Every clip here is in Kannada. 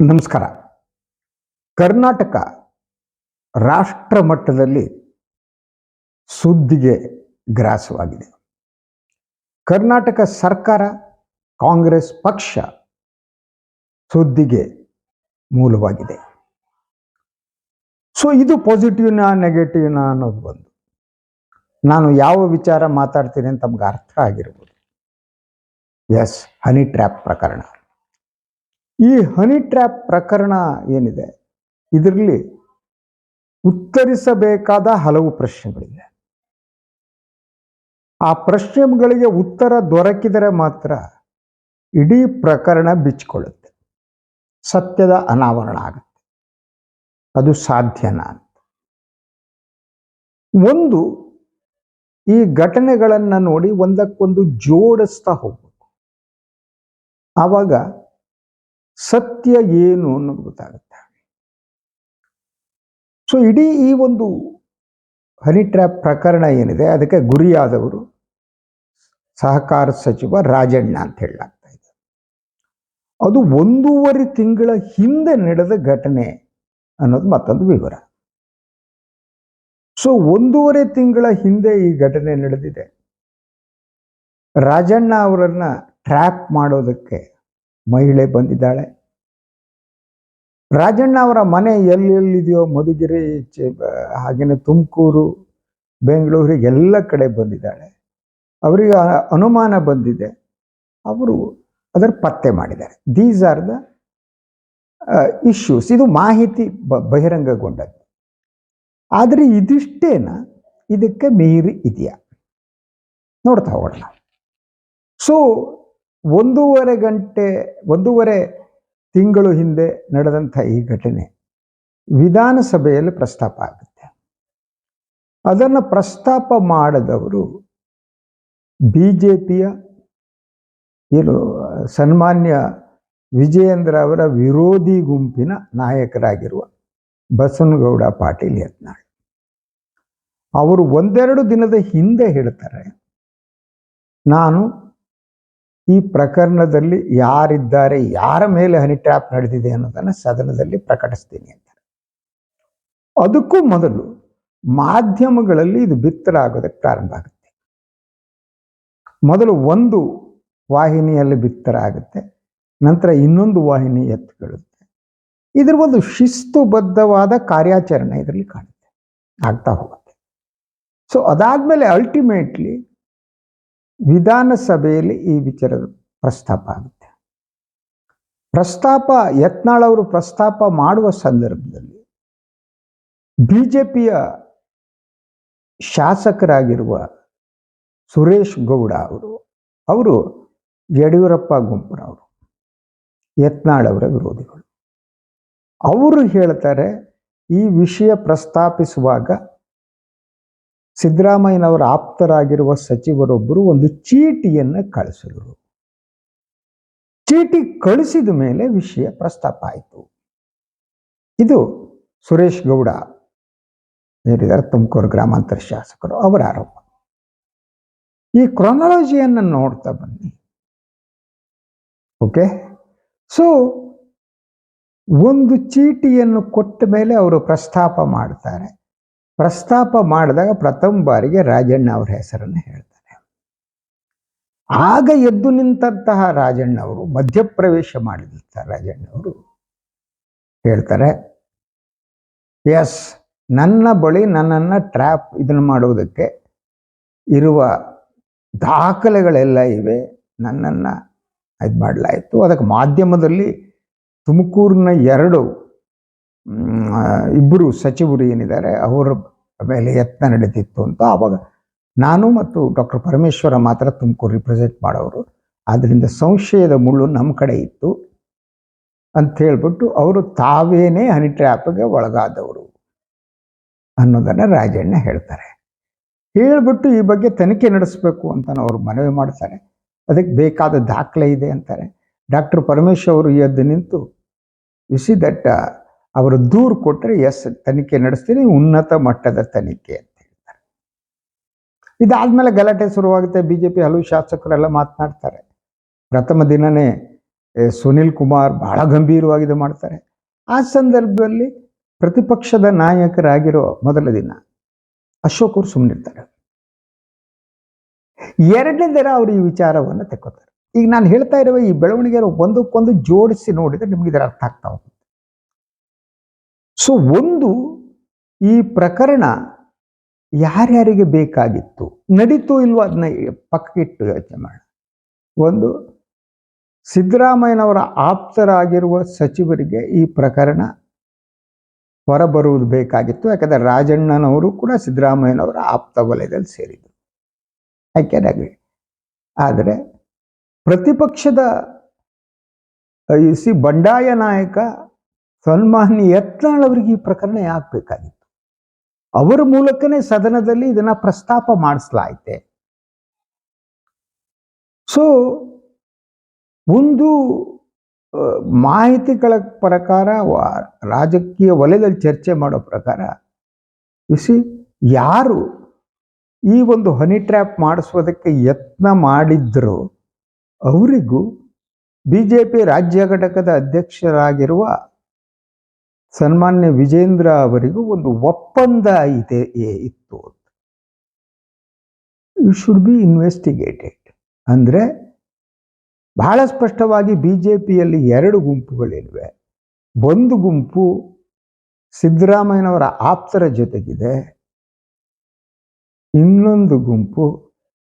ನಮಸ್ಕಾರ. ಕರ್ನಾಟಕ ರಾಷ್ಟ್ರ ಮಟ್ಟದಲ್ಲಿ ಸುದ್ದಿಗೆ ಗ್ರಾಸವಾಗಿದೆ. ಕರ್ನಾಟಕ ಸರ್ಕಾರ, ಕಾಂಗ್ರೆಸ್ ಪಕ್ಷ ಸುದ್ದಿಗೆ ಮೂಲವಾಗಿದೆ. ಸೊ ಇದು ಪಾಸಿಟಿವ್ನ ನೆಗೆಟಿವ್ನ ಅನ್ನೋದು ಬಂದು, ನಾನು ಯಾವ ವಿಚಾರ ಮಾತಾಡ್ತೀನಿ ಅಂತ ನಮ್ಗೆ ಅರ್ಥ ಆಗಿರ್ಬೋದು. ಎಸ್ ಹನಿ ಟ್ರ್ಯಾಪ್ ಪ್ರಕರಣ. ಈ ಹನಿ ಟ್ರ್ಯಾಪ್ ಪ್ರಕರಣ ಏನಿದೆ? ಇದರಲ್ಲಿ ಉತ್ತರಿಸಬೇಕಾದ ಹಲವು ಪ್ರಶ್ನೆಗಳಿವೆ. ಆ ಪ್ರಶ್ನೆಗಳಿಗೆ ಉತ್ತರ ದೊರಕಿದರೆ ಮಾತ್ರ ಇಡೀ ಪ್ರಕರಣ ಬಿಚ್ಚಿಕೊಳ್ಳುತ್ತೆ. ಸತ್ಯದ ಅನಾವರಣ ಆಗುತ್ತೆ. ಅದು ಸಾಧ್ಯನಾ ಒಂದು, ಈ ಘಟನೆಗಳನ್ನು ನೋಡಿ ಒಂದಕ್ಕೊಂದು ಜೋಡಿಸ್ತಾ ಹೋಗ್ಬೇಕು. ಆವಾಗ ಸತ್ಯ ಏನು ಅನ್ನೋದು ಗೊತ್ತಾಗುತ್ತೆ. ಸೊ ಇಡೀ ಈ ಒಂದು ಹನಿ ಟ್ರ್ಯಾಪ್ ಪ್ರಕರಣ ಏನಿದೆ, ಅದಕ್ಕೆ ಗುರಿಯಾದವರು ಸಹಕಾರ ಸಚಿವ ರಾಜಣ್ಣ ಅಂತ ಹೇಳಲಾಗ್ತಾ ಇದೆ. ಅದು ಒಂದೂವರೆ ತಿಂಗಳ ಹಿಂದೆ ನಡೆದ ಘಟನೆ ಅನ್ನೋದು ಮತ್ತೊಂದು ವಿವರ. ಸೊ ಒಂದೂವರೆ ತಿಂಗಳ ಹಿಂದೆ ಈ ಘಟನೆ ನಡೆದಿದೆ. ರಾಜಣ್ಣ ಅವರನ್ನ ಟ್ರ್ಯಾಪ್ ಮಾಡೋದಕ್ಕೆ ಮಹಿಳೆ ಬಂದಿದ್ದಾಳೆ. ರಾಜಣ್ಣ ಅವರ ಮನೆ ಎಲ್ಲೆಲ್ಲಿದೆಯೋ ಮಧುಗಿರಿ ಹಾಗೆಯೇ ತುಮಕೂರು ಬೆಂಗಳೂರಿಗೆ ಎಲ್ಲ ಕಡೆ ಬಂದಿದ್ದಾಳೆ. ಅವರಿಗೆ ಅನುಮಾನ ಬಂದಿದೆ. ಅವರು ಅದರ ಪತ್ತೆ ಮಾಡಿದ್ದಾರೆ. ದೀಸ್ ಆರ್ ದ ಇಶ್ಯೂಸ್ ಇದು ಮಾಹಿತಿ ಬ- ಬಹಿರಂಗಗೊಂಡದ್ದು. ಆದರೆ ಇದಿಷ್ಟೇನ, ಇದಕ್ಕೆ ಮೀರಿ ಇದೆಯಾ? ನೋಡ್ತಾ ಹೋಗೋಣ. ಸೊ ಒಂದೂವರೆ ಗಂಟೆ, ಒಂದೂವರೆ ತಿಂಗಳು ಹಿಂದೆ ನಡೆದಂಥ ಈ ಘಟನೆ ವಿಧಾನಸಭೆಯಲ್ಲಿ ಪ್ರಸ್ತಾಪ ಆಗುತ್ತೆ. ಅದನ್ನು ಪ್ರಸ್ತಾಪ ಮಾಡದವರು ಬಿ ಜೆ ಪಿಯ ಏನು ಸನ್ಮಾನ್ಯ ವಿಜಯೇಂದ್ರ ಅವರ ವಿರೋಧಿ ಗುಂಪಿನ ನಾಯಕರಾಗಿರುವ ಬಸವನಗೌಡ ಪಾಟೀಲ್ ಯತ್ನಾಳ್. ಅವರು ಒಂದೆರಡು ದಿನದ ಹಿಂದೆ ಹೇಳ್ತಾರೆ, ನಾನು ಈ ಪ್ರಕರಣದಲ್ಲಿ ಯಾರಿದ್ದಾರೆ, ಯಾರ ಮೇಲೆ ಹನಿ ಟ್ರ್ಯಾಪ್ ನಡೆದಿದೆ ಅನ್ನೋದನ್ನು ಸದನದಲ್ಲಿ ಪ್ರಕಟಿಸ್ತೀನಿ ಅಂತಾರೆ ಅದಕ್ಕೂ ಮೊದಲು ಮಾಧ್ಯಮಗಳಲ್ಲಿ ಇದು ಬಿತ್ತರ ಆಗೋದಕ್ಕೆ ಪ್ರಾರಂಭ ಆಗುತ್ತೆ. ಮೊದಲು ಒಂದು ವಾಹಿನಿಯಲ್ಲಿ ಬಿತ್ತರ ಆಗುತ್ತೆ, ನಂತರ ಇನ್ನೊಂದು ವಾಹಿನಿ ಎತ್ತುಕೊಳ್ಳುತ್ತೆ. ಇದ್ರ ಒಂದು ಶಿಸ್ತುಬದ್ಧವಾದ ಕಾರ್ಯಾಚರಣೆ ಇದರಲ್ಲಿ ಕಾಣುತ್ತೆ, ಆಗ್ತಾ ಹೋಗುತ್ತೆ. ಸೊ ಅದಾದ್ಮೇಲೆ ಅಲ್ಟಿಮೇಟ್ಲಿ ವಿಧಾನಸಭೆಯಲ್ಲಿ ಈ ವಿಚಾರದ ಪ್ರಸ್ತಾಪ ಆಗುತ್ತೆ. ಪ್ರಸ್ತಾಪ, ಯತ್ನಾಳ್ ಅವರು ಪ್ರಸ್ತಾಪ ಮಾಡುವ ಸಂದರ್ಭದಲ್ಲಿ ಬಿಜೆಪಿಯ ಶಾಸಕರಾಗಿರುವ ಸುರೇಶ್ ಗೌಡ ಅವರು ಅವರು ಯಡಿಯೂರಪ್ಪ ಗುಂಪನವರು ಯತ್ನಾಳ್ ಅವರ ವಿರೋಧಿಗಳು. ಅವರು ಹೇಳ್ತಾರೆ, ಈ ವಿಷಯ ಪ್ರಸ್ತಾಪಿಸುವಾಗ ಸಿದ್ದರಾಮಯ್ಯನವರ ಆಪ್ತರಾಗಿರುವ ಸಚಿವರೊಬ್ಬರು ಒಂದು ಚೀಟಿಯನ್ನು ಕಳಿಸಿದರು. ಚೀಟಿ ಕಳಿಸಿದ ಮೇಲೆ ವಿಷಯ ಪ್ರಸ್ತಾಪ ಆಯಿತು. ಇದು ಸುರೇಶ್ ಗೌಡ ಏನಿದ್ದಾರೆ ತುಮಕೂರು ಗ್ರಾಮಾಂತರ ಶಾಸಕರು, ಅವರ ಆರೋಪ. ಈ ಕ್ರೊನಾಲಜಿಯನ್ನು ನೋಡ್ತಾ ಬನ್ನಿ. ಓಕೆ ಸೊ ಒಂದು ಚೀಟಿಯನ್ನು ಕೊಟ್ಟ ಮೇಲೆ ಅವರು ಪ್ರಸ್ತಾಪ ಮಾಡ್ತಾರೆ. ಪ್ರಸ್ತಾಪ ಮಾಡಿದಾಗ ಪ್ರಥಮ ಬಾರಿಗೆ ರಾಜಣ್ಣ ಅವರ ಹೆಸರನ್ನು ಹೇಳ್ತಾರೆ. ಆಗ ಎದ್ದು ನಿಂತಹ ರಾಜಣ್ಣ ಅವರು ಮಧ್ಯಪ್ರವೇಶ ಮಾಡಿದಂಥ ರಾಜಣ್ಣ ಅವರು ಹೇಳ್ತಾರೆ, ಎಸ್, ನನ್ನ ಬಳಿ ನನ್ನನ್ನು ಟ್ರ್ಯಾಪ್ ಇದನ್ನು ಮಾಡುವುದಕ್ಕೆ ಇರುವ ದಾಖಲೆಗಳೆಲ್ಲ ಇವೆ. ನನ್ನನ್ನು ಇದು ಮಾಡಲಾಯಿತು ಅದಕ್ಕೆ ಮಾಧ್ಯಮದಲ್ಲಿ ತುಮಕೂರಿನ ಎರಡು ಇಬ್ಬರು ಸಚಿವರು ಏನಿದ್ದಾರೆ, ಅವರ ಮೇಲೆ ಯತ್ನ ನಡೀತಿತ್ತು ಅಂತ ಆವಾಗ ನಾನು ಮತ್ತು ಡಾಕ್ಟರ್ ಪರಮೇಶ್ವರ ಮಾತ್ರ ತುಮಕೂರು ರಿಪ್ರೆಸೆಂಟ್ ಮಾಡೋರು. ಆದ್ದರಿಂದ ಸಂಶಯದ ಮುಳ್ಳು ನಮ್ಮ ಕಡೆ ಇತ್ತು ಅಂತ ಹೇಳ್ಬಿಟ್ಟು ಅವರು ತಾವೇನೇ ಹನಿ ಟ್ರ್ಯಾಪ್ಗೆ ಒಳಗಾದವರು ಅನ್ನೋದನ್ನು ರಾಜಣ್ಣ ಹೇಳ್ತಾರೆ. ಹೇಳ್ಬಿಟ್ಟು ಈ ಬಗ್ಗೆ ತನಿಖೆ ನಡೆಸಬೇಕು ಅಂತ ಅವರು ಮನವಿ ಮಾಡ್ತಾರೆ. ಅದಕ್ಕೆ ಬೇಕಾದ ದಾಖಲೆ ಇದೆ ಅಂತಾರೆ. ಡಾಕ್ಟರ್ ಪರಮೇಶ್ವರ್ ಅವರು ಎದ್ದು ನಿಂತು ಸಿ ದಟ್ ಅವರು ದೂರು ಕೊಟ್ಟರೆ ಎಸ್, ತನಿಖೆ ನಡೆಸ್ತೀನಿ, ಉನ್ನತ ಮಟ್ಟದ ತನಿಖೆ ಅಂತ ಹೇಳ್ತಾರೆ. ಇದಾದ್ಮೇಲೆ ಗಲಾಟೆ ಶುರುವಾಗುತ್ತೆ. ಬಿಜೆಪಿ ಹಲವು ಶಾಸಕರೆಲ್ಲ ಮಾತನಾಡ್ತಾರೆ. ಪ್ರಥಮ ದಿನನೇ ಸುನಿಲ್ ಕುಮಾರ್ ಬಹಳ ಗಂಭೀರವಾಗಿ ಇದು ಮಾಡ್ತಾರೆ. ಆ ಸಂದರ್ಭದಲ್ಲಿ ಪ್ರತಿಪಕ್ಷದ ನಾಯಕರಾಗಿರೋ ಮೊದಲ ದಿನ ಅಶೋಕ್ ಅವರು ಸುಮ್ಮನಿರ್ತಾರೆ ಎರಡನೇ ದಿನ ಅವರು ಈ ವಿಚಾರವನ್ನು ತೆಕ್ಕೋತಾರೆ. ಈಗ ನಾನು ಹೇಳ್ತಾ ಇರುವ, ಈ ಬೆಳವಣಿಗೆ ಒಂದಕ್ಕೊಂದು ಜೋಡಿಸಿ ನೋಡಿದ್ರೆ ನಿಮ್ಗೆ ಇದರ ಅರ್ಥ ಆಗ್ತಾ ಹೋಗುತ್ತೆ ಸೊ ಒಂದು ಈ ಪ್ರಕರಣ ಯಾರ್ಯಾರಿಗೆ ಬೇಕಾಗಿತ್ತು? ನಡೀತು ಇಲ್ವೋ ಅದನ್ನ ಪಕ್ಕಕ್ಕಿಟ್ಟು ಯೋಚನೆ ಮಾಡೋಣ. ಒಂದು, ಸಿದ್ದರಾಮಯ್ಯನವರ ಆಪ್ತರಾಗಿರುವ ಸಚಿವರಿಗೆ ಈ ಪ್ರಕರಣ ಹೊರಬರುವುದು ಬೇಕಾಗಿತ್ತು. ಯಾಕಂದರೆ ರಾಜಣ್ಣನವರು ಕೂಡ ಸಿದ್ದರಾಮಯ್ಯನವರ ಆಪ್ತ ವಲಯದಲ್ಲಿ ಸೇರಿದರು. ಐ ಆದರೆ ಪ್ರತಿಪಕ್ಷದ ಸಿ ಬಂಡಾಯ ನಾಯಕ ಸನ್ಮಾನ್ಯ ಯತ್ನಾಳ್ ಅವರಿಗೆ ಈ ಪ್ರಕರಣ ಯಾಕೆ ಬೇಕಾಗಿತ್ತು ಅವರ ಮೂಲಕನೇ ಸದನದಲ್ಲಿ ಇದನ್ನ ಪ್ರಸ್ತಾಪ ಮಾಡಿಸ್ಲಾಯ್ತೆ. ಸೊ ಒಂದು ಮಾಹಿತಿಗಳ ಪ್ರಕಾರ ರಾಜಕೀಯ ವಲಯದಲ್ಲಿ ಚರ್ಚೆ ಮಾಡೋ ಪ್ರಕಾರ ಸಿ ಯಾರು ಈ ಒಂದು ಹನಿ ಟ್ರ್ಯಾಪ್ ಮಾಡಿಸೋದಕ್ಕೆ ಯತ್ನ ಮಾಡಿದ್ರು, ಅವರಿಗೂ ಬಿ ಜೆ ಪಿ ರಾಜ್ಯ ಘಟಕದ ಅಧ್ಯಕ್ಷರಾಗಿರುವ ಸನ್ಮಾನ್ಯ ವಿಜೇಂದ್ರ ಅವರಿಗೂ ಒಂದು ಒಪ್ಪಂದ ಇದೆ ಇತ್ತು ಇತ್ತು ಯು ಶುಡ್ ಬಿ ಇನ್ವೆಸ್ಟಿಗೇಟೆಡ್ ಅಂದರೆ ಬಹಳ ಸ್ಪಷ್ಟವಾಗಿ ಬಿ ಜೆ ಪಿಯಲ್ಲಿ ಎರಡು ಗುಂಪುಗಳಿವೆ. ಒಂದು ಗುಂಪು ಸಿದ್ದರಾಮಯ್ಯನವರ ಆಪ್ತರ ಜೊತೆಗಿದೆ. ಇನ್ನೊಂದು ಗುಂಪು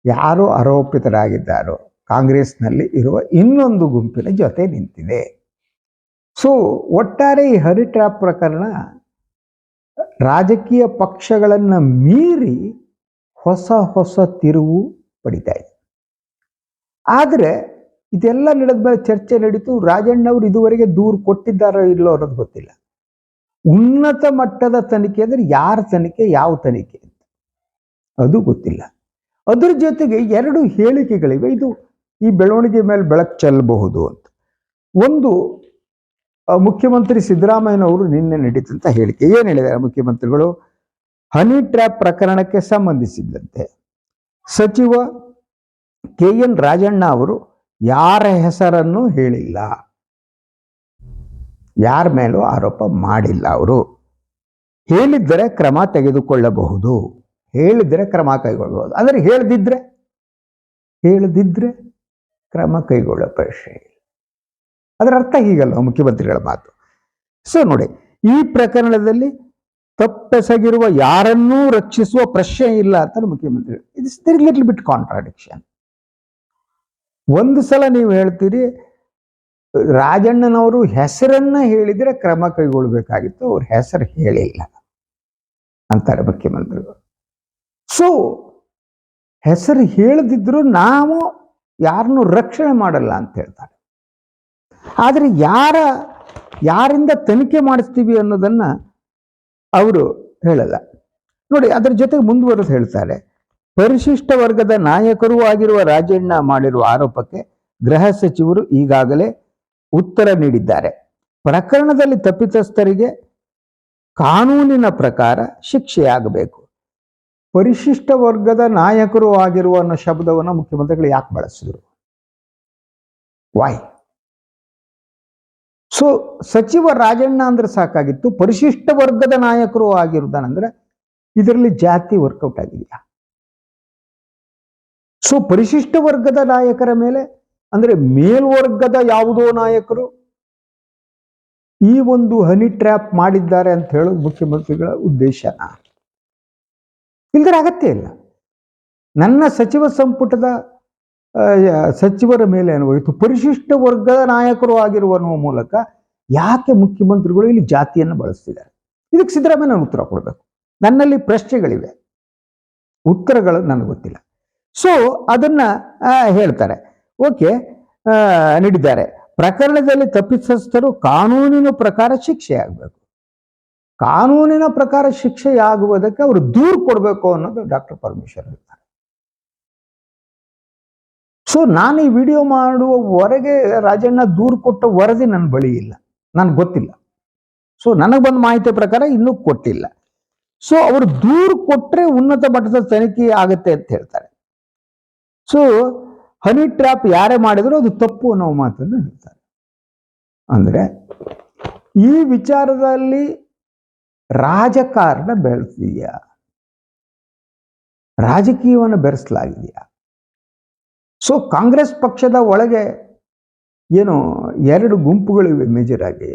ಯಾರು ಆರೋಪಿತರಾಗಿದ್ದಾರೋ ಕಾಂಗ್ರೆಸ್ನಲ್ಲಿ ಇರುವ ಇನ್ನೊಂದು ಗುಂಪಿನ ಜೊತೆ ನಿಂತಿದೆ. ಸೊ ಒಟ್ಟಾರೆ ಈ ಹರಿ ಟ್ರ್ಯಾಪ್ ಪ್ರಕರಣ ರಾಜಕೀಯ ಪಕ್ಷಗಳನ್ನು ಮೀರಿ ಹೊಸ ಹೊಸ ತಿರುವು ಪಡಿತಾ ಇದೆ. ಆದರೆ ಇದೆಲ್ಲ ನಡೆದ ಮೇಲೆ ಚರ್ಚೆ ನಡೀತು. ರಾಜಣ್ಣವರು ಇದುವರೆಗೆ ದೂರು ಕೊಟ್ಟಿದ್ದಾರೋ ಇಲ್ಲೋ ಅನ್ನೋದು ಗೊತ್ತಿಲ್ಲ. ಉನ್ನತ ಮಟ್ಟದ ತನಿಖೆ ಅಂದರೆ ಯಾರ ತನಿಖೆ, ಯಾವ ತನಿಖೆ ಅಂತ. ಅದು ಗೊತ್ತಿಲ್ಲ. ಅದ್ರ ಜೊತೆಗೆ ಎರಡು ಹೇಳಿಕೆಗಳಿವೆ. ಇದು ಈ ಬೆಳವಣಿಗೆ ಮೇಲೆ ಬೆಳಕು ಚೆಲ್ಲಬಹುದು ಅಂತ. ಒಂದು ಮುಖ್ಯಮಂತ್ರಿ ಸಿದ್ದರಾಮಯ್ಯನವರು ನಿನ್ನೆ ನಡೀತಂತ ಹೇಳಿಕೆ. ಏನು ಹೇಳಿದ್ದಾರೆ ಮುಖ್ಯಮಂತ್ರಿಗಳು? ಹನಿ ಟ್ರ್ಯಾಪ್ ಪ್ರಕರಣಕ್ಕೆ ಸಂಬಂಧಿಸಿದಂತೆ ಸಚಿವ ಕೆ ಎನ್ ರಾಜಣ್ಣ ಅವರು ಯಾರ ಹೆಸರನ್ನು ಹೇಳಿಲ್ಲ. ಯಾರ ಮೇಲೂ ಆರೋಪ ಮಾಡಿಲ್ಲ ಅವರು. ಹೇಳಿದ್ದರೆ ಕ್ರಮ ತೆಗೆದುಕೊಳ್ಳಬಹುದು. ಹೇಳಿದ್ರೆ ಕ್ರಮ ಕೈಗೊಳ್ಳಬಹುದು ಅಂದರೆ ಹೇಳದಿದ್ರೆ ಹೇಳದಿದ್ರೆ ಕ್ರಮ ಕೈಗೊಳ್ಳೋ ಪ್ರಶ್ನೆ ಅದರ ಅರ್ಥ ಹೀಗಲ್ಲ, ಮುಖ್ಯಮಂತ್ರಿಗಳ ಮಾತು. ಸೊ ನೋಡಿ, ಈ ಪ್ರಕರಣದಲ್ಲಿ ತಪ್ಪೆಸಗಿರುವ ಯಾರನ್ನೂ ರಕ್ಷಿಸುವ ಪ್ರಶ್ನೆ ಇಲ್ಲ ಅಂತ ಮುಖ್ಯಮಂತ್ರಿ ಇಟ್ಸ್ ಲಿಟ್ಲ್ ಬಿಟ್ ಕಾಂಟ್ರಾಡಿಕ್ಷನ್ ಒಂದು ಸಲ ನೀವು ಹೇಳ್ತೀರಿ, ರಾಜಣ್ಣನವರು ಹೆಸರನ್ನ ಹೇಳಿದ್ರೆ ಕ್ರಮ ಕೈಗೊಳ್ಳಬೇಕಾಗಿತ್ತು, ಅವ್ರ ಹೆಸರು ಹೇಳಿಲ್ಲ ಅಂತಾರೆ ಮುಖ್ಯಮಂತ್ರಿಗಳು. ಸೊ ಹೆಸರು ಹೇಳದಿದ್ರು ನಾವು ಯಾರನ್ನು ರಕ್ಷಣೆ ಮಾಡಲ್ಲ ಅಂತ ಹೇಳ್ತಾರೆ. ಆದರೆ ಯಾರ, ಯಾರಿಂದ ತನಿಖೆ ಮಾಡಿಸ್ತೀವಿ ಅನ್ನೋದನ್ನ ಅವರು ಹೇಳಲ್ಲ. ನೋಡಿ, ಅದರ ಜೊತೆಗೆ ಮುಂದುವರೆದು ಹೇಳ್ತಾರೆ. ಪರಿಶಿಷ್ಟ ವರ್ಗದ ನಾಯಕರೂ ಆಗಿರುವ ರಾಜಣ್ಣ ಮಾಡಿರುವ ಆರೋಪಕ್ಕೆ ಗೃಹ ಸಚಿವರು ಈಗಾಗಲೇ ಉತ್ತರ ನೀಡಿದ್ದಾರೆ. ಪ್ರಕರಣದಲ್ಲಿ ತಪ್ಪಿತಸ್ಥರಿಗೆ ಕಾನೂನಿನ ಪ್ರಕಾರ ಶಿಕ್ಷೆಯಾಗಬೇಕು. ಪರಿಶಿಷ್ಟ ವರ್ಗದ ನಾಯಕರು ಆಗಿರುವ ಅನ್ನೋ ಶಬ್ದವನ್ನು ಮುಖ್ಯಮಂತ್ರಿಗಳು ಯಾಕೆ ಬಳಸಿದ್ರು? ವಾಯ್ ಸೊ ಸಚಿವ ರಾಜಣ್ಣ ಅಂದ್ರೆ ಸಾಕಾಗಿತ್ತು. ಪರಿಶಿಷ್ಟ ವರ್ಗದ ನಾಯಕರು ಆಗಿರುವುದನಂದ್ರೆ ಇದರಲ್ಲಿ ಜಾತಿ ವರ್ಕೌಟ್ ಆಗಿದೆಯಾ? ಸೊ ಪರಿಶಿಷ್ಟ ವರ್ಗದ ನಾಯಕರ ಮೇಲೆ ಅಂದ್ರೆ ಮೇಲ್ವರ್ಗದ ಯಾವುದೋ ನಾಯಕರು ಈ ಒಂದು ಹನಿ ಟ್ರ್ಯಾಪ್ ಮಾಡಿದ್ದಾರೆ ಅಂತ ಹೇಳೋದು ಮುಖ್ಯಮಂತ್ರಿಗಳ ಉದ್ದೇಶನ? ಇಲ್ದರೆ ಅಗತ್ಯ ಇಲ್ಲ. ನನ್ನ ಸಚಿವ ಸಂಪುಟದ ಸಚಿವರ ಮೇಲೆ ಅನ್ವಯಿತು ಪರಿಶಿಷ್ಟ ವರ್ಗದ ನಾಯಕರು ಆಗಿರುವ ಮೂಲಕ ಯಾಕೆ ಮುಖ್ಯಮಂತ್ರಿಗಳು ಇಲ್ಲಿ ಜಾತಿಯನ್ನು ಬಳಸ್ತಿದ್ದಾರೆ? ಇದಕ್ಕೆ ಸಿದ್ದರಾಮಯ್ಯ ಉತ್ತರ ಕೊಡಬೇಕು. ನನ್ನಲ್ಲಿ ಪ್ರಶ್ನೆಗಳಿವೆ. ಉತ್ತರಗಳು ನನಗೆ ಗೊತ್ತಿಲ್ಲ. ಸೊ ಅದನ್ನ ಹೇಳ್ತಾರೆ. ಓಕೆ ನೀಡಿದ್ದಾರೆ. ಪ್ರಕರಣದಲ್ಲಿ ತಪ್ಪಿತಸ್ಥರು ಕಾನೂನಿನ ಪ್ರಕಾರ ಶಿಕ್ಷೆ ಆಗಬೇಕು. ಕಾನೂನಿನ ಪ್ರಕಾರ ಶಿಕ್ಷೆ ಆಗುವುದಕ್ಕೆ ಅವರು ದೂರು ಕೊಡಬೇಕು ಅನ್ನೋದು ಡಾಕ್ಟರ್ ಪರಮೇಶ್ವರ್ ಹೇಳ್ತಾರೆ. ಸೊ ನಾನು ಈ ವಿಡಿಯೋ ಮಾಡುವವರೆಗೆ ರಾಜಣ್ಣ ದೂರು ಕೊಟ್ಟ ವರದಿ ನನ್ನ ಬಳಿ ಇಲ್ಲ. ನನಗೆ ಗೊತ್ತಿಲ್ಲ. ಸೊ ನನಗೆ ಬಂದ ಮಾಹಿತಿ ಪ್ರಕಾರ ಇನ್ನೂ ಕೊಟ್ಟಿಲ್ಲ. ಸೊ ಅವರು ದೂರು ಕೊಟ್ಟರೆ ಉನ್ನತ ಮಟ್ಟದ ತನಿಖೆ ಆಗುತ್ತೆ ಅಂತ ಹೇಳ್ತಾರೆ. ಸೊ ಹನಿ ಟ್ರ್ಯಾಪ್ ಯಾರೇ ಮಾಡಿದ್ರು ಅದು ತಪ್ಪು ಅನ್ನೋ ಮಾತನ್ನು ಹೇಳ್ತಾರೆ. ಅಂದರೆ ಈ ವಿಚಾರದಲ್ಲಿ ರಾಜಕಾರಣ ಬೆಳೆಸಿದೆಯಾ ರಾಜಕೀಯವನ್ನು ಬೆರೆಸಲಾಗಿದೆಯಾ? ಸೊ ಕಾಂಗ್ರೆಸ್ ಪಕ್ಷದ ಒಳಗೆ ಏನು ಎರಡು ಗುಂಪುಗಳಿವೆ ಮೇಜರ್ ಆಗಿ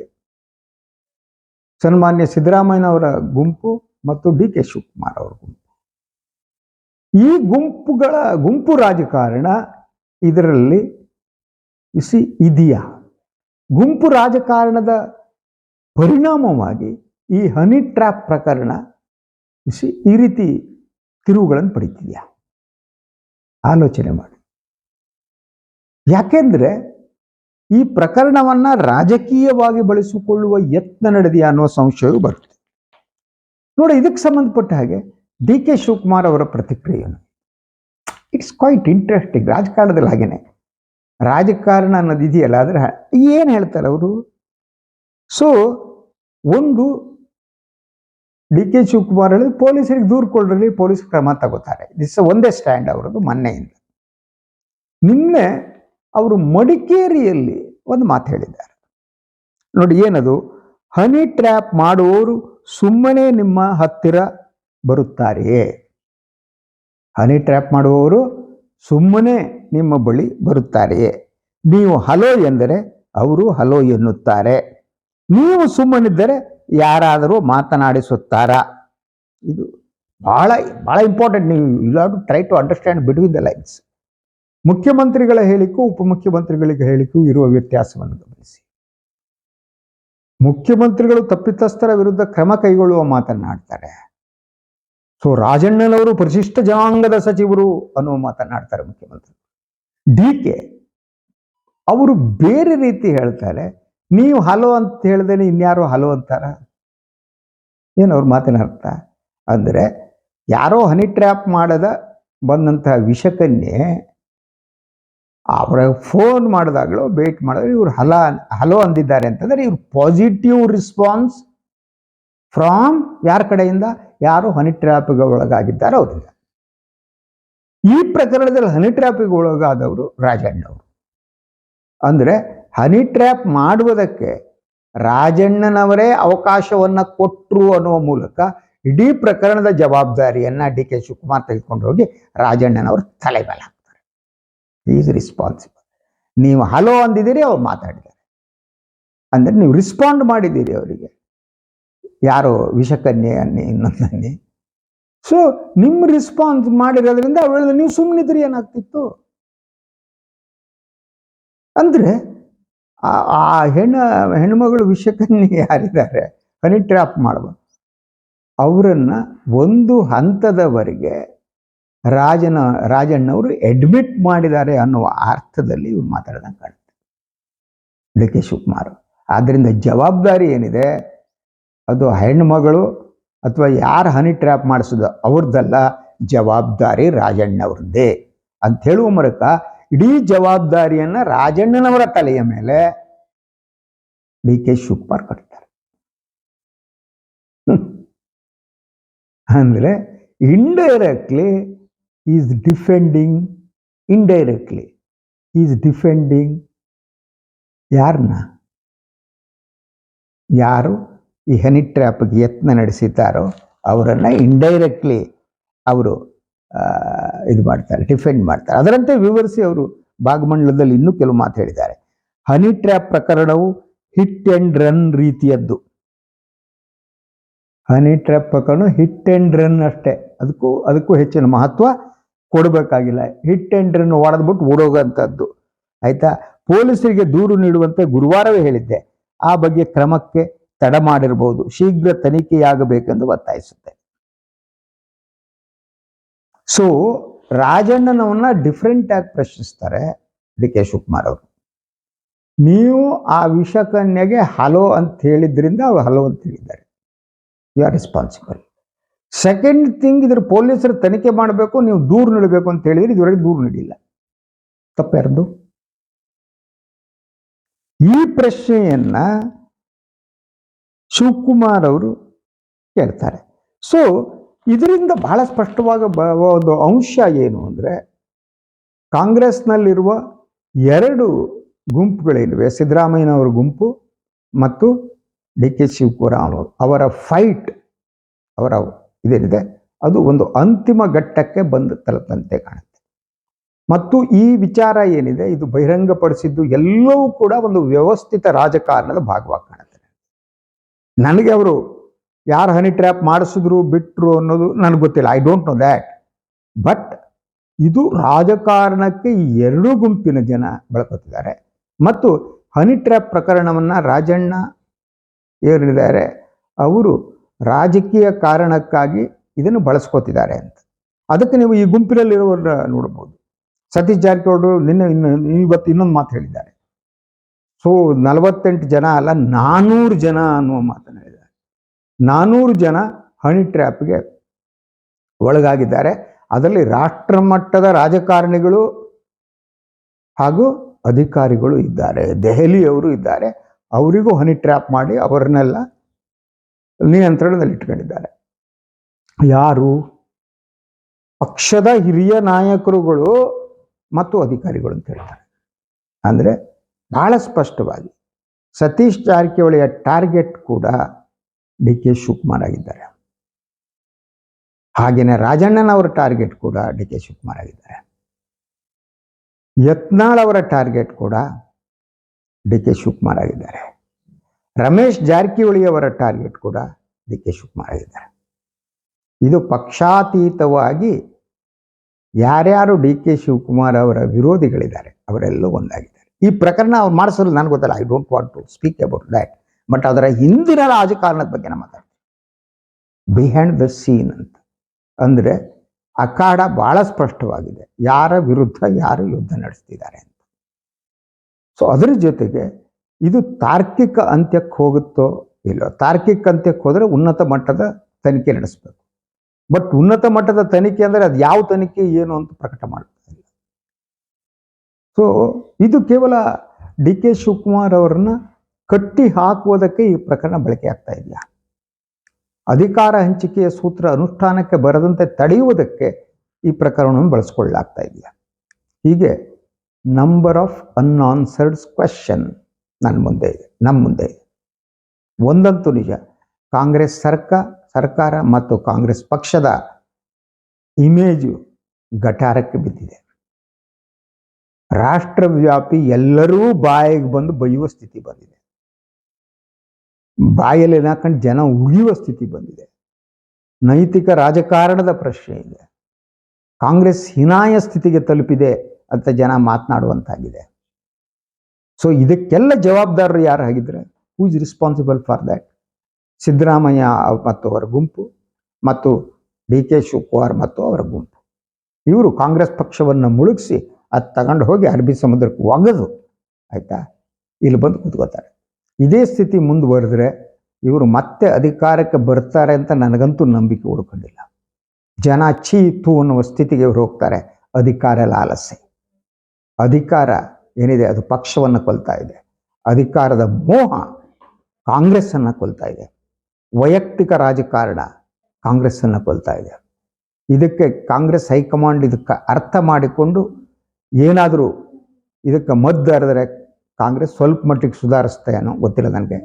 ಸನ್ಮಾನ್ಯ ಸಿದ್ದರಾಮಯ್ಯನವರ ಗುಂಪು ಮತ್ತು ಡಿ ಕೆ ಶಿವಕುಮಾರ್ ಅವರ ಗುಂಪು. ಈ ಗುಂಪುಗಳ ಗುಂಪು ರಾಜಕಾರಣ ಇದರಲ್ಲಿ ಇಸಿ ಇದೆಯಾ? ಗುಂಪು ರಾಜಕಾರಣದ ಪರಿಣಾಮವಾಗಿ ಈ ಹನಿ ಟ್ರ್ಯಾಪ್ ಪ್ರಕರಣ ಇಸಿ ಈ ರೀತಿ ತಿರುವುಗಳನ್ನು ಪಡಿತಿದೆಯಾ? ಆಲೋಚನೆ ಮಾಡಿ. ಯಾಕೆಂದ್ರೆ ಈ ಪ್ರಕರಣವನ್ನ ರಾಜಕೀಯವಾಗಿ ಬಳಸಿಕೊಳ್ಳುವ ಯತ್ನ ನಡೆದಿಯಾ ಅನ್ನೋ ಸಂಶಯವೂ ಬರುತ್ತೆ. ನೋಡಿ, ಇದಕ್ಕೆ ಸಂಬಂಧಪಟ್ಟ ಹಾಗೆ ಡಿ ಕೆ ಶಿವಕುಮಾರ್ ಅವರ ಪ್ರತಿಕ್ರಿಯೆಯನ್ನು. ಇಟ್ಸ್ ಕ್ವೈಟ್ ಇಂಟ್ರೆಸ್ಟಿಂಗ್ ರಾಜಕಾರಣದಲ್ಲಿ ಹಾಗೇನೆ. ರಾಜಕಾರಣ ಅನ್ನೋದು ಇದೆಯಲ್ಲ, ಆದರೆ ಏನು ಹೇಳ್ತಾರೆ ಅವರು? ಸೊ ಒಂದು ಡಿ ಕೆ ಶಿವಕುಮಾರ್ ಹೇಳಿದ್ರು ಪೊಲೀಸರಿಗೆ ದೂರು ಕೊಡ್ರಲ್ಲಿ ಪೊಲೀಸ್ ಕ್ರಮ ತಗೋತಾರೆ. ದಿಸ್ ಒಂದೇ ಸ್ಟ್ಯಾಂಡ್ ಅವರದು ಮೊನ್ನೆಯಿಂದ. ನಿನ್ನೆ ಅವರು ಮಡಿಕೇರಿಯಲ್ಲಿ ಒಂದು ಮಾತು ಹೇಳಿದ್ದಾರೆ. ನೋಡಿ ಏನದು? ಹನಿ ಟ್ರ್ಯಾಪ್ ಮಾಡುವವರು ಸುಮ್ಮನೆ ನಿಮ್ಮ ಹತ್ತಿರ ಬರುತ್ತಾರೆಯೇ? ಹನಿ ಟ್ರ್ಯಾಪ್ ಮಾಡುವವರು ಸುಮ್ಮನೆ ನಿಮ್ಮ ಬಳಿ ಬರುತ್ತಾರೆಯೇ? ನೀವು ಹಲೋ ಎಂದರೆ ಅವರು ಹಲೋ ಎನ್ನುತ್ತಾರೆ. ನೀವು ಸುಮ್ಮನಿದ್ದರೆ ಯಾರಾದರೂ ಮಾತನಾಡಿಸುತ್ತಾರಾ? ಇದು ಬಹಳ ಬಹಳ ಇಂಪಾರ್ಟೆಂಟ್ ನೀವು you have try to understand between the lines ಮುಖ್ಯಮಂತ್ರಿಗಳ ಹೇಳಿಕೆಗೂ ಉಪಮುಖ್ಯಮಂತ್ರಿಗಳಿಗೆ ಹೇಳಿಕೆಗೂ ಇರುವ ವ್ಯತ್ಯಾಸವನ್ನು ಗಮನಿಸಿ. ಮುಖ್ಯಮಂತ್ರಿಗಳು ತಪ್ಪಿತಸ್ಥರ ವಿರುದ್ಧ ಕ್ರಮ ಕೈಗೊಳ್ಳುವ ಮಾತನ್ನಾಡ್ತಾರೆ ಸೊ ರಾಜಣ್ಣನವರು ಪರಿಶಿಷ್ಟ ಜನಾಂಗದ ಸಚಿವರು ಅನ್ನುವ ಮಾತನಾಡ್ತಾರೆ ಮುಖ್ಯಮಂತ್ರಿ. ಡಿ ಕೆ ಅವರು ಬೇರೆ ರೀತಿ ಹೇಳ್ತಾರೆ. ನೀವು ಹಲೋ ಅಂತ ಹೇಳ್ದೇನೆ ಇನ್ಯಾರೋ ಹಲೋ ಅಂತಾರ? ಏನು ಅವ್ರ ಮಾತಿನ ಅರ್ಥ? ಅಂದರೆ ಯಾರೋ ಹನಿ ಟ್ರ್ಯಾಪ್ ಮಾಡದ ಬಂದಂತಹ ವಿಷಕನ್ಯೆ ಅವರ ಫೋನ್ ಮಾಡಿದಾಗಲೂ ವೇಟ್ ಮಾಡಿದ್ರೆ. ಇವ್ರು ಹಲ, ಹಲೋ ಅಂದಿದ್ದಾರೆ ಅಂತಂದ್ರೆ ಇವ್ರು ಪಾಸಿಟಿವ್ ರಿಸ್ಪಾನ್ಸ್ ಫ್ರಾಮ್ ಯಾರ ಕಡೆಯಿಂದ? ಯಾರು ಹನಿ ಟ್ರ್ಯಾಪ್ಗೆ ಒಳಗಾಗಿದ್ದಾರೆ ಅವರಿಂದ. ಈ ಪ್ರಕರಣದಲ್ಲಿ ಹನಿ ಟ್ರ್ಯಾಪಿಗೆ ಒಳಗಾದವರು ರಾಜಣ್ಣವರು. ಅಂದರೆ ಹನಿ ಟ್ರ್ಯಾಪ್ ಮಾಡುವುದಕ್ಕೆ ರಾಜಣ್ಣನವರೇ ಅವಕಾಶವನ್ನ ಕೊಟ್ಟರು ಅನ್ನುವ ಮೂಲಕ ಇಡೀ ಪ್ರಕರಣದ ಜವಾಬ್ದಾರಿಯನ್ನು ಡಿ ಕೆ ಶಿವಕುಮಾರ್ ತೆಗೆದುಕೊಂಡು ಹೋಗಿ ರಾಜಣ್ಣನವರು ತಲೆ ಮೇಲೆ ಹಾಕ್ತಾರೆ ಈಸ್ ರಿಸ್ಪಾನ್ಸಿಬಲ್. ನೀವು ಹಲೋ ಅಂದಿದ್ದೀರಿ, ಅವ್ರು ಮಾತಾಡಿದ್ದಾರೆ. ಅಂದ್ರೆ ನೀವು ರಿಸ್ಪಾಂಡ್ ಮಾಡಿದ್ದೀರಿ ಅವರಿಗೆ. ಯಾರೋ ವಿಷಕನ್ಯೆ ಅನ್ನಿ ಇನ್ನೊಂದನ್ನಿ ಸೊ ನಿಮ್ಮ ರೆಸ್ಪಾನ್ಸ್ ಮಾಡಿರೋದ್ರಿಂದ ಅವಳು ನೀವು ಸುಮ್ಮನಿದ್ರಿ ಏನಾಗ್ತಿತ್ತು? ಅಂದ್ರೆ, ಆ ಹೆಣ್ಣ ಹೆಣ್ಮಗಳು ವಿಷಕನ್ಯೆ ಯಾರಿದ್ದಾರೆ? ಹನಿ ಟ್ರ್ಯಾಪ್ ಮಾಡಬಾರ್ದು ಅವರನ್ನು ಒಂದು ಹಂತದವರೆಗೆ ರಾಜನ, ರಾಜಣ್ಣವರು ಅಡ್ಮಿಟ್ ಮಾಡಿದ್ದಾರೆ ಅನ್ನುವ ಅರ್ಥದಲ್ಲಿ ಇವ್ರು ಮಾತಾಡ್ದಂಗೆ ಕಾಣುತ್ತೆ. D K Shivakumar. ಆದ್ದರಿಂದ ಜವಾಬ್ದಾರಿ ಏನಿದೆ? ಅದು ಹೆಣ್ಮಗಳು ಅಥವಾ ಯಾರು ಹನಿ ಟ್ರ್ಯಾಪ್ ಮಾಡಿಸೋದು ಅವ್ರದ್ದಲ್ಲ, ಜವಾಬ್ದಾರಿ ರಾಜಣ್ಣವ್ರದ್ದೇ ಅಂತ ಹೇಳುವ ಮೂಲಕ ಇಡೀ ಜವಾಬ್ದಾರಿಯನ್ನ ರಾಜಣ್ಣನವರ ತಲೆಯ ಮೇಲೆ ಡಿ ಕೆ ಶಿವಕುಮಾರ್ ಕಟ್ತಾರೆ. ಅಂದರೆ indirectly is defending indirectly is defending ಯಾರನ್ನ ಯಾರು ಈ ಹನಿ ಟ್ರ್ಯಾಪ್ಗೆ ಯತ್ನ ನಡೆಸಿದ್ದಾರೋ ಅವರನ್ನು ಇಂಡೈರೆಕ್ಟ್ಲಿ ಅವರು ಇದು ಮಾಡ್ತಾರೆ ಡಿಫೆಂಡ್ ಮಾಡ್ತಾರೆ. ಅದರಂತೆ ವಿವರಿಸಿ ಅವರು ಭಾಗಮಂಡಲದಲ್ಲಿ ಇನ್ನೂ ಕೆಲವು ಮಾತು ಹೇಳಿದ್ದಾರೆ. ಹನಿ ಟ್ರ್ಯಾಪ್ ಪ್ರಕರಣವು ಹಿಟ್ ಆ್ಯಂಡ್ ರನ್ ರೀತಿಯದ್ದು. ಹನಿ ಟ್ರ್ಯಾಪ್ ಪ್ರಕರಣ ಹಿಟ್ ಆ್ಯಂಡ್ ರನ್ ಅಷ್ಟೇ. ಅದಕ್ಕೂ ಅದಕ್ಕೂ ಹೆಚ್ಚಿನ ಮಹತ್ವ ಕೊಡಬೇಕಾಗಿಲ್ಲ. ಹಿಟ್ ಎಂಟ್ರನ್ನು ರನ್ ಹೊಡೆದ್ಬಿಟ್ಟು ಓಡೋಗಂಥದ್ದು. ಆಯಿತಾ? ಪೊಲೀಸರಿಗೆ ದೂರು ನೀಡುವಂತೆ ಗುರುವಾರವೇ ಹೇಳಿದ್ದೆ. ಆ ಬಗ್ಗೆ ಕ್ರಮಕ್ಕೆ ತಡ ಮಾಡಿರಬಹುದು ಶೀಘ್ರ ತನಿಖೆಯಾಗಬೇಕೆಂದು ಒತ್ತಾಯಿಸುತ್ತೆ ಸೊ ರಾಜಣ್ಣನವನ್ನ ಡಿಫ್ರೆಂಟ್ ಆಗಿ ಪ್ರಶ್ನಿಸ್ತಾರೆ ಡಿ ಕೆ ಶಿವಕುಮಾರ್ ಅವರು. ನೀವು ಆ ವಿಷಕನ್ಯಗೆ ಹಲೋ ಅಂತ ಹೇಳಿದ್ರಿಂದ ಅವ್ರು ಹಲೋ ಅಂತ ಹೇಳಿದ್ದಾರೆ. You are responsible second thing ಇದ್ರ ಪೊಲೀಸರು ತನಿಖೆ ಮಾಡಬೇಕು, ನೀವು ದೂರು ನೀಡಬೇಕು ಅಂತ ಹೇಳಿದ್ರೆ ಇದುವರೆಗೆ ದೂರು ನೀಡಿಲ್ಲ ತಪ್ಪೆರಡು ಈ ಪ್ರಶ್ನೆಯನ್ನ ಶಿವಕುಮಾರ್ ಅವರು ಕೇಳ್ತಾರೆ. ಸೊ ಇದರಿಂದ ಬಹಳ ಸ್ಪಷ್ಟವಾದ ಒಂದು ಅಂಶ ಏನು ಅಂದರೆ, ಕಾಂಗ್ರೆಸ್ನಲ್ಲಿರುವ ಎರಡು ಗುಂಪುಗಳೇನಿವೆ ಸಿದ್ದರಾಮಯ್ಯನವರ ಗುಂಪು ಮತ್ತು ಡಿ ಕೆ ಶಿವಕುಮಾರ್ ಅವರ ಫೈಟ್, ಅವರ ಇದೇನಿದೆ? ಅದು ಒಂದು ಅಂತಿಮ ಘಟ್ಟಕ್ಕೆ ಬಂದು ತಲುಪಂತೆ ಕಾಣುತ್ತೆ. ಮತ್ತು ಈ ವಿಚಾರ ಏನಿದೆ? ಇದು ಬಹಿರಂಗಪಡಿಸಿದ್ದು ಎಲ್ಲವೂ ಕೂಡ ಒಂದು ವ್ಯವಸ್ಥಿತ ರಾಜಕಾರಣದ ಭಾಗವಾಗಿ ಕಾಣುತ್ತೆ. ನನಗೆ ಅವರು ಯಾರು ಹನಿ ಟ್ರ್ಯಾಪ್ ಮಾಡಿಸಿದ್ರು, ಬಿಟ್ರು ಅನ್ನೋದು ನನಗೆ ಗೊತ್ತಿಲ್ಲ. I don't know that but ಇದು ರಾಜಕಾರಣಕ್ಕೆ ಎರಡು ಗುಂಪಿನ ಜನ ಬಳಕುತ್ತಿದ್ದಾರೆ. ಮತ್ತು ಹನಿ ಟ್ರ್ಯಾಪ್ ಪ್ರಕರಣವನ್ನು ರಾಜಣ್ಣ ಏನಿದ್ದಾರೆ ಅವರು ರಾಜಕೀಯ ಕಾರಣಕ್ಕಾಗಿ ಇದನ್ನು ಬಳಸ್ಕೋತಿದ್ದಾರೆ ಅಂತ. ಅದಕ್ಕೆ ನೀವು ಈ ಗುಂಪಿನಲ್ಲಿರುವವರ ನೋಡ್ಬೋದು. ಸತೀಶ್ ಜಾರಕಿಹೊಳಿ ನಿನ್ನೆ ಇನ್ನು, ಇವತ್ತು ಇನ್ನೊಂದು ಮಾತು ಹೇಳಿದ್ದಾರೆ. ಸೊ, ನಲವತ್ತೆಂಟು ಜನ ಅಲ್ಲ, ನಾನೂರು ಜನ ಅನ್ನುವ ಮಾತನ್ನು ಹೇಳಿದ್ದಾರೆ. ನಾನೂರು ಜನ ಹಣಿ ಟ್ರ್ಯಾಪ್ಗೆ ಒಳಗಾಗಿದ್ದಾರೆ. ಅದರಲ್ಲಿ ರಾಷ್ಟ್ರ ಮಟ್ಟದ ರಾಜಕಾರಣಿಗಳು ಹಾಗೂ ಅಧಿಕಾರಿಗಳು ಇದ್ದಾರೆ. ದೆಹಲಿಯವರು ಇದ್ದಾರೆ. ಅವರಿಗೂ ಹನಿ ಟ್ರ್ಯಾಪ್ ಮಾಡಿ ಅವರನ್ನೆಲ್ಲ ನಿಯಂತ್ರಣದಲ್ಲಿ ಇಟ್ಕೊಂಡಿದ್ದಾರೆ. ಯಾರು? ಪಕ್ಷದ ಹಿರಿಯ ನಾಯಕರುಗಳು ಮತ್ತು ಅಧಿಕಾರಿಗಳು ಅಂತ ಹೇಳ್ತಾರೆ. ಅಂದರೆ ಬಹಳ ಸ್ಪಷ್ಟವಾಗಿ ಸತೀಶ್ ಜಾರಕಿಹೊಳಿಯ ಟಾರ್ಗೆಟ್ ಕೂಡ ಡಿ ಕೆ ಶಿವಕುಮಾರ್ ಆಗಿದ್ದಾರೆ. ಹಾಗೆಯೇ ರಾಜಣ್ಣನವರ ಟಾರ್ಗೆಟ್ ಕೂಡ ಡಿ ಕೆ ಶಿವಕುಮಾರ್ ಆಗಿದ್ದಾರೆ. ಯತ್ನಾಳ್ ಅವರ ಟಾರ್ಗೆಟ್ ಕೂಡ ಡಿ ಕೆ ಶಿವಕುಮಾರ್ ಆಗಿದ್ದಾರೆ. ರಮೇಶ್ ಜಾರಕಿಹೊಳಿಯವರ ಟಾರ್ಗೆಟ್ ಕೂಡ ಡಿ ಕೆ ಶಿವಕುಮಾರ್ ಆಗಿದ್ದಾರೆ ಇದು ಪಕ್ಷಾತೀತವಾಗಿ ಯಾರ್ಯಾರು ಡಿ ಕೆ ಶಿವಕುಮಾರ್ ಅವರ ವಿರೋಧಿಗಳಿದ್ದಾರೆ ಅವರೆಲ್ಲೂ ಒಂದಾಗಿದ್ದಾರೆ. ಈ ಪ್ರಕರಣ ಅವ್ರು ಮಾಡಿಸಲು ನನಗೆ ಗೊತ್ತಲ್ಲ I don't want to speak about that but ಅದರ ಹಿಂದಿನ ರಾಜಕಾರಣದ ಬಗ್ಗೆ ನಾನು ಮಾತಾಡ್ತೀನಿ. ಬಿಹೈಂಡ್ ದ ಸೀನ್ ಅಂತ. ಅಂದರೆ ಅಖಾಡ ಬಹಳ ಸ್ಪಷ್ಟವಾಗಿದೆ, ಯಾರ ವಿರುದ್ಧ ಯಾರು ಯುದ್ಧ ನಡೆಸ್ತಿದ್ದಾರೆ ಅಂತ. ಸೊ ಅದರ ಜೊತೆಗೆ ಇದು ತಾರ್ಕಿಕ ಅಂತ್ಯಕ್ಕೆ ಹೋಗುತ್ತೋ ಇಲ್ಲೋ, ತಾರ್ಕಿಕ ಅಂತ್ಯಕ್ಕೆ ಹೋದರೆ ಉನ್ನತ ಮಟ್ಟದ ತನಿಖೆ ನಡೆಸಬೇಕು. ಬಟ್ ಉನ್ನತ ಮಟ್ಟದ ತನಿಖೆ ಅಂದರೆ ಅದು ಯಾವ ತನಿಖೆ, ಏನು ಅಂತ ಪ್ರಕಟ ಮಾಡ್ತಾ ಇಲ್ಲ. ಸೊ ಇದು ಕೇವಲ ಡಿ ಕೆ ಶಿವಕುಮಾರ್ ಅವರನ್ನ ಕಟ್ಟಿ ಹಾಕುವುದಕ್ಕೆ ಈ ಪ್ರಕರಣ ಬಳಕೆ ಆಗ್ತಾ ಇಲ್ಲ ಅಧಿಕಾರ ಹಂಚಿಕೆಯ ಸೂತ್ರ ಅನುಷ್ಠಾನಕ್ಕೆ ಬರದಂತೆ ತಡೆಯುವುದಕ್ಕೆ ಈ ಪ್ರಕರಣವನ್ನು ಬಳಸ್ಕೊಳ್ಳಾಗ್ತಾ ಇದೆಯಾ? ಹೀಗೆ ನಂಬರ್ ಆಫ್ ಅನ್ಆನ್ಸರ್ಡ್ ಕ್ವೆಶನ್ ನನ್ನ ಮುಂದೆ ಇದೆ, ನಮ್ಮ ಮುಂದೆ ಇದೆ. ಒಂದಂತೂ ನಿಜ, ಕಾಂಗ್ರೆಸ್ ಸರ್ಕ, ಸರ್ಕಾರ ಮತ್ತು ಕಾಂಗ್ರೆಸ್ ಪಕ್ಷದ ಇಮೇಜು ಗಟಾರಕ್ಕೆ ಬಿದ್ದಿದೆ. ರಾಷ್ಟ್ರವ್ಯಾಪಿ ಎಲ್ಲರೂ ಬಾಯಿಗೆ ಬಂದು ಬೈಯುವ ಸ್ಥಿತಿ ಬಂದಿದೆ. ಬಾಯಲ್ಲಿ ಹಾಕೊಂಡು ಜನ ಉಳಿಯುವ ಸ್ಥಿತಿ ಬಂದಿದೆ. ನೈತಿಕ ರಾಜಕಾರಣದ ಪ್ರಶ್ನೆ ಇದೆ. ಕಾಂಗ್ರೆಸ್ ಹೀನಾಯ ಸ್ಥಿತಿಗೆ ತಲುಪಿದೆ ಅಂತ ಜನ ಮಾತನಾಡುವಂತಾಗಿದೆ. ಸೊ ಇದಕ್ಕೆಲ್ಲ ಜವಾಬ್ದಾರರು ಯಾರು ಆಗಿದ್ರೆ who is responsible for that Siddaramaiah ಮತ್ತು ಅವರ ಗುಂಪು ಮತ್ತು ಡಿ ಕೆ ಶಿವಕುಮಾರ್ ಮತ್ತು ಅವರ ಗುಂಪು. ಇವರು ಕಾಂಗ್ರೆಸ್ ಪಕ್ಷವನ್ನು ಮುಳುಗಿಸಿ ಅದು ತಗೊಂಡು ಹೋಗಿ ಅರಬ್ಬಿ ಸಮುದ್ರಕ್ಕೆ ಒಗೆದು, ಆಯ್ತಾ? ಇಲ್ಲಿ ಬಂದು ಕೂತ್ಕೋತಾರೆ ಇದೇ ಸ್ಥಿತಿ ಮುಂದುವರೆದ್ರೆ ಇವರು ಮತ್ತೆ ಅಧಿಕಾರಕ್ಕೆ ಬರ್ತಾರೆ ಅಂತ ನನಗಂತೂ ನಂಬಿಕೆ ಉಳ್ಕೊಂಡಿಲ್ಲ ಜನ ಚೀತು ಅನ್ನುವ ಸ್ಥಿತಿಗೆ ಇವರು ಹೋಗ್ತಾರೆ. ಅಧಿಕಾರ ಲಾಲಸೆ. ಅಧಿಕಾರ ಏನಿದೆ? ಅದು ಪಕ್ಷವನ್ನು ಕೊಲ್ತಾ ಇದೆ. ಅಧಿಕಾರದ ಮೋಹ ಕಾಂಗ್ರೆಸ್ಸನ್ನು ಕೊಲ್ತಾ ಇದೆ. ವೈಯಕ್ತಿಕ ರಾಜಕಾರಣ ಕಾಂಗ್ರೆಸ್ಸನ್ನು ಕೊಲ್ತಾ ಇದೆ. ಇದಕ್ಕೆ ಕಾಂಗ್ರೆಸ್ ಹೈಕಮಾಂಡ್ ಇದಕ್ಕೆ ಅರ್ಥ ಮಾಡಿಕೊಂಡು ಏನಾದರೂ ಇದಕ್ಕೆ ಮದ್ದು ಅರೆದರೆ ಕಾಂಗ್ರೆಸ್ ಸ್ವಲ್ಪ ಮಟ್ಟಿಗೆ ಸುಧಾರಿಸ್ತೆ ಅನ್ನೋ ಗೊತ್ತಿಲ್ಲ ನನಗೆ.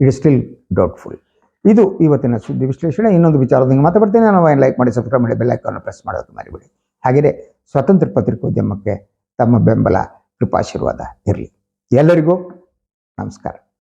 ಇಟ್ ಸ್ಟಿಲ್ ಡೌಟ್ಫುಲ್ ಇದು ಇವತ್ತಿನ ಸುದ್ದಿ ವಿಶ್ಲೇಷಣೆ. ಇನ್ನೊಂದು ವಿಚಾರದಿಂದ ಮಾತಾಡ್ತೀನಿ. ನಾನು ಲೈಕ್ ಮಾಡಿ, ಸಬ್ಸ್ಕ್ರೈಬ್ ಮಾಡಿ ಬೆಲ್ಲೈಕನ್ನು ಪ್ರೆಸ್ ಮಾಡೋದು ಮರಿಬೇಡಿ. ಹಾಗೆಯೇ ಸ್ವತಂತ್ರ ಪತ್ರಿಕೋದ್ಯಮಕ್ಕೆ ತಮ್ಮ ಬೆಂಬಲ ಕೃಪಾಶೀರ್ವಾದ ಇರಲಿ. ಎಲ್ಲರಿಗೂ ನಮಸ್ಕಾರ.